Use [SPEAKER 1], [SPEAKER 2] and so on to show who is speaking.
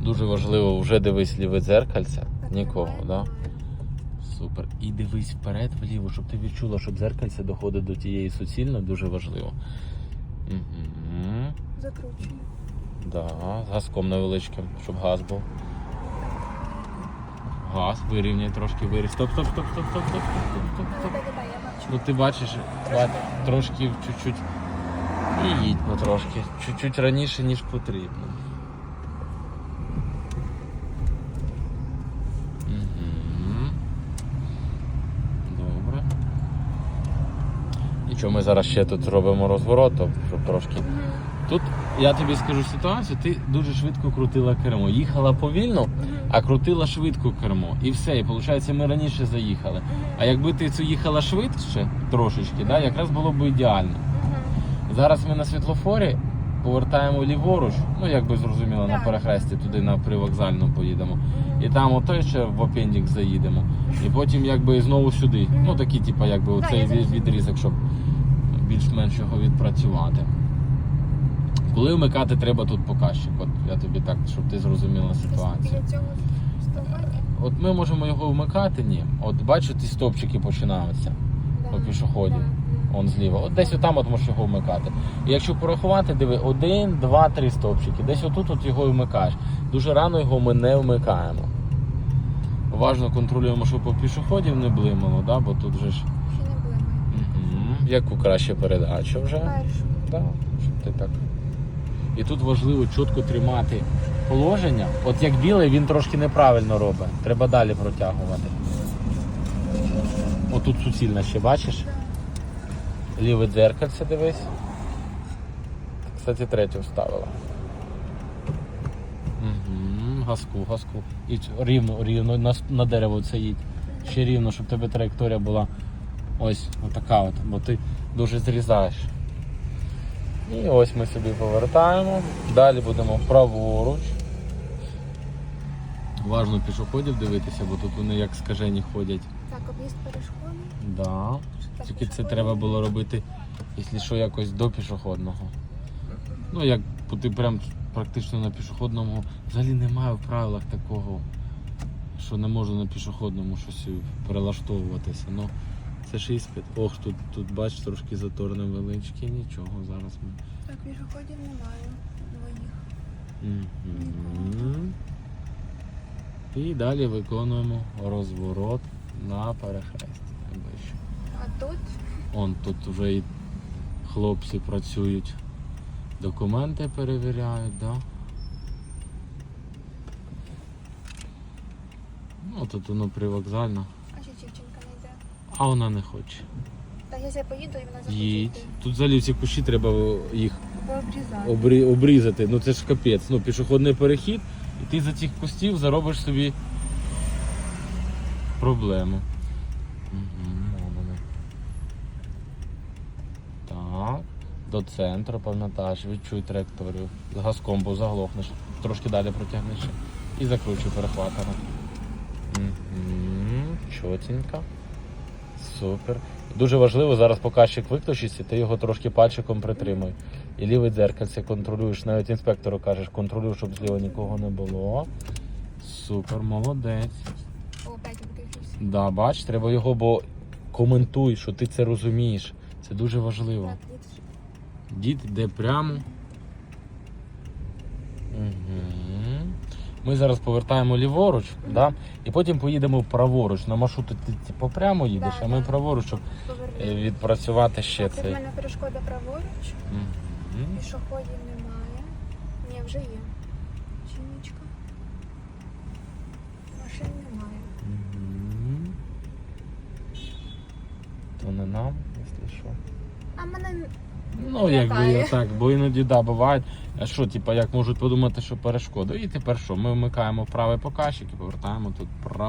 [SPEAKER 1] Дуже важливо, вже дивись ліве дзеркальце. Нікого,
[SPEAKER 2] Закриваємо.
[SPEAKER 1] да? Супер. І дивись вперед, вліво, щоб ти відчула, щоб дзеркальце доходить до тієї суцільної, дуже важливо. Угу.
[SPEAKER 2] Закручуємо.
[SPEAKER 1] Да, з газком невеличким, щоб газ був. Газ, вирівняй трошки вирівняй. Стоп, стоп, стоп, стоп, стоп, стоп, стоп, стоп, стоп.
[SPEAKER 2] Так, так, так.
[SPEAKER 1] Ну ти бачиш, трошки чуть-чуть. І їдь потрошки. Чуть-чуть раніше, ніж потрібно. Мгм. Добре. Нічого, ми зараз ще тут робимо розворот, то- щоб трошки. Тут я тобі скажу ситуацію, ти дуже швидко крутила кермо. Їхала повільно, а крутила швидко кермо. І все. І виходить, ми раніше заїхали. А якби ти це їхала швидше трошечки, да, якраз було б ідеально. Зараз ми на світлофорі повертаємо ліворуч, ну як би зрозуміло, на перехресті туди на привокзальну поїдемо. І там отой ще в апендікс заїдемо. І потім якби знову сюди. Ну такі, типу, якби оцей відрізок, щоб більш-менш його відпрацювати. Коли вмикати треба тут показчик, от я тобі так, щоб ти зрозуміла ситуацію. От ми можемо його вмикати, ні. От бачу, ті стовпчики починаються по пішоході. Он зліва. От десь отам от можеш його вмикати. І якщо порахувати, диви, один, два, три стовпчики. Десь отут от його і вмикаєш. Дуже рано його ми не вмикаємо. Уважно контролюємо, щоб по пішоходів не блимало, да? бо тут же ж. Яку краще передачу вже.
[SPEAKER 2] Першу.
[SPEAKER 1] Да, щоб ти так. І тут важливо чітко тримати положення. От як білий, він трошки неправильно робить. Треба далі протягувати. Отут суцільна ще бачиш? Ліве дзеркальце дивись. Кстати, третю вставила. Газку, газку. І рівно, рівно на, на дерево це їдь. Ще рівно, щоб тебе траєкторія була ось отака от, бо ти дуже зрізаєш. І ось ми собі повертаємо. Далі будемо праворуч. Важно пішоходів дивитися, бо тут вони як скажені ходять.
[SPEAKER 2] Так, об'їзд перешкоди.
[SPEAKER 1] Да.
[SPEAKER 2] Так,
[SPEAKER 1] Тільки це треба було робити, якщо що, якось до пішохідного. Ну, як ти прям практично на пішохідному. Взагалі немає в правилах такого, що не можу на пішохідному щось перелаштовуватися. Ну, це ж іспит. Ох, тут, тут бач, трошки затор невеличкий, нічого, зараз ми.
[SPEAKER 2] Так, пішоходів немає. Двоїх.
[SPEAKER 1] Мгм. І далі виконуємо розворот на перехресті.
[SPEAKER 2] А тут
[SPEAKER 1] Он тут вже і хлопці працюють, документи перевіряють, да? Ну, тут воно привокзально,
[SPEAKER 2] а ще дівчинка не йде.
[SPEAKER 1] а вона не хоче.
[SPEAKER 2] Так, я поїду і вона захоче
[SPEAKER 1] Їдь.
[SPEAKER 2] йти.
[SPEAKER 1] Тут взагалі ці кущі треба їх
[SPEAKER 2] Пообрізати.
[SPEAKER 1] обрі... обрізати. Ну це ж капець. Ну, пішохідний перехід, і ти за цих кустів заробиш собі проблему. Так. До центру, пам'ятаєш, відчуй траєкторію. З газком, бо заглохнеш. Трошки далі протягнеш. І закручуй перехватами. Чотенько. Супер. Дуже важливо, зараз показчик виключиться, ти його трошки пальчиком притримуй. І ліве дзеркальце контролюєш. Навіть інспектору кажеш, контролюй, щоб зліва нікого не було. Супер, молодець.
[SPEAKER 2] О, опять виключився.
[SPEAKER 1] Да, бач, треба його, бо коментуй, що ти це розумієш. Це дуже важливо.
[SPEAKER 2] Дід.
[SPEAKER 1] Дід йде прямо. Угу. Ми зараз повертаємо ліворуч, да? і потім поїдемо праворуч. На маршруту ти типу, прямо їдеш,
[SPEAKER 2] Да,
[SPEAKER 1] а ми
[SPEAKER 2] да.
[SPEAKER 1] праворуч, щоб е, відпрацювати ще
[SPEAKER 2] Так, в
[SPEAKER 1] цей.
[SPEAKER 2] мене перешкода праворуч.
[SPEAKER 1] Мгм.
[SPEAKER 2] Пішоходів немає. Ні, вже є. Чинічка. Машин немає.
[SPEAKER 1] Мгм. То не нам, якщо що.
[SPEAKER 2] А мене
[SPEAKER 1] Ну, якби я так, бо іноді да, бувають. А що, типа, як можуть подумати, що перешкода? І тепер що? Ми вмикаємо правий показчик і повертаємо тут право.